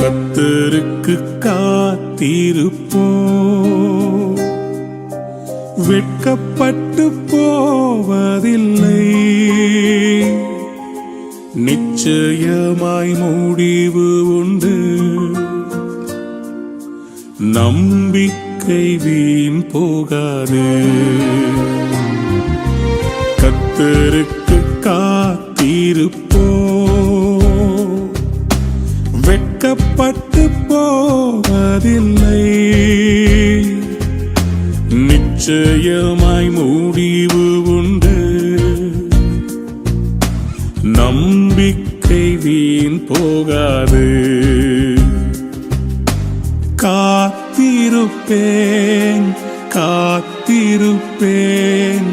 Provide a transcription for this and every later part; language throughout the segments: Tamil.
கத்தருக்கு காத்திருப்போ வெட்கப்பட்டு போவதில்லை. நிச்சயமாய் முடிவு உண்டு. நம்பிக்கை வீண் போகாது. கத்தருக்கு காத்திருப்போ போவதில்லை. நிச்சயமாய் முடிவு உண்டு. நம்பிக்கை வீண் போகாது. காத்திருப்பேன் காத்திருப்பேன்.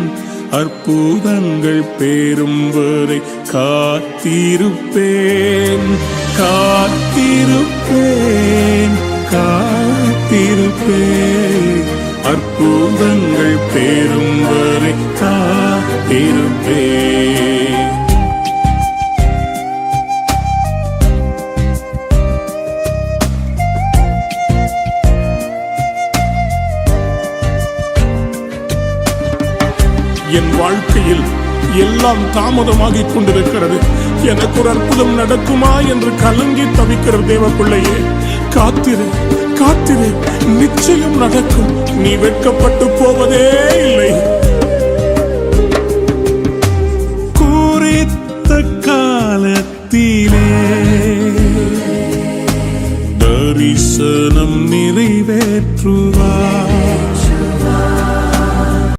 அற்புதங்கள் பேரும் வரை காத்திருப்பேன் காத்திருப்பேன். பேரும் வரை என் வாழ்க்கையில் எல்லாம் தாமதமாகிக் கொண்டிருக்கிறது. எனக்கு ஒரு அற்புதம் நடக்குமா என்று கலங்கி தவிக்கிற தேவ பிள்ளையே காத்திரு காத்திரு. நிச்சயம் நடக்கும். நீ வெட்கப்பட்டு குறைவே இல்லை. குறித்த காலத்திலே தரிசனம் நிறைவேற்றுவார்.